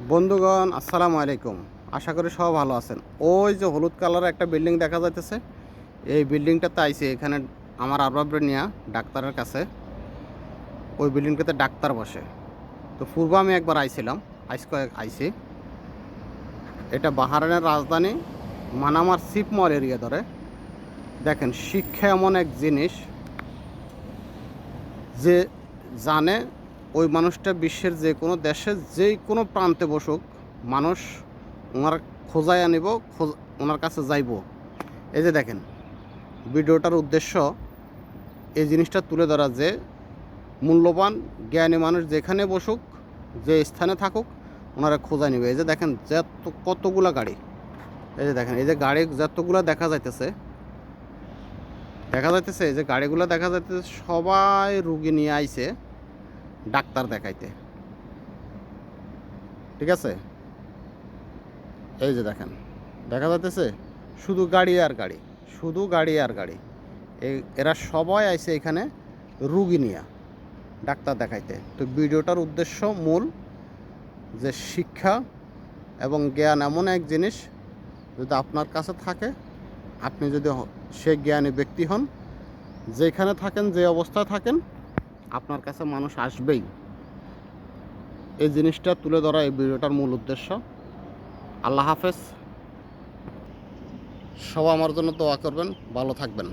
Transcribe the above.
বন্ধুগণ, আসসালামু আলাইকুম। আশা করি সব ভালো আছেন। ওই যে হলুদ কালারের একটা বিল্ডিং দেখা যাইতেছে। এই বিল্ডিংটাতে আইছে এখানে আমার আরবাবরে নিয়া ডাক্তারের কাছে। ওই বিল্ডিংটাতে ডাক্তার বসে। তো পূর্ব আমি একবার আইছিলাম, আইস কয়েক আইছি এটা বাহারানের রাজধানী, মানামার মল এরিয়া ধরে। দেখেন, শিক্ষা এমন এক জিনিস যে জানে ওই মানুষটা বিশ্বের যে কোনো দেশে যেই কোনো প্রান্তে বসুক, মানুষ ওনার খোঁজায় আনিব, খোঁজ, ওনার কাছে যাইব। এই যে দেখেন, ভিডিওটার উদ্দেশ্য এই জিনিসটা তুলে ধরা যে মূল্যবান, জ্ঞানী মানুষ যেখানে বসুক, যে স্থানে থাকুক, ওনারা খোঁজা নেবে। এই যে দেখেন, যত, কতগুলা গাড়ি। এই যে দেখেন, এই যে গাড়ি যতগুলো দেখা যাইতেছে দেখা যাইতেছে, এই যে গাড়িগুলো দেখা যাইতেছে, সবাই রুগী নিয়ে আইছে। ডাক্তার দেখাইতে। ঠিক আছে? এই যে দেখেন, দেখা যাইতেছে শুধু গাড়ি আর গাড়ি, শুধু গাড়ি আর গাড়ি। এরা সবাই আইছে এখানে রুগী নিয়ে ডাক্তার দেখাইতে। তো ভিডিওটার উদ্দেশ্য মূল যে শিক্ষা এবং জ্ঞান এমন এক জিনিস যদি আপনার কাছে থাকে, আপনি যদি সে জ্ঞানী ব্যক্তি হন, যেখানে থাকেন, যে অবস্থায় থাকেন আপনার কাছে মানুষ আসবেই। এই জিনিসটা তুলে ধরা এই ভিডিওটার মূল উদ্দেশ্য। আল্লাহ হাফেজ। সব আমার জন্য দোয়া করবেন। ভালো থাকবেন।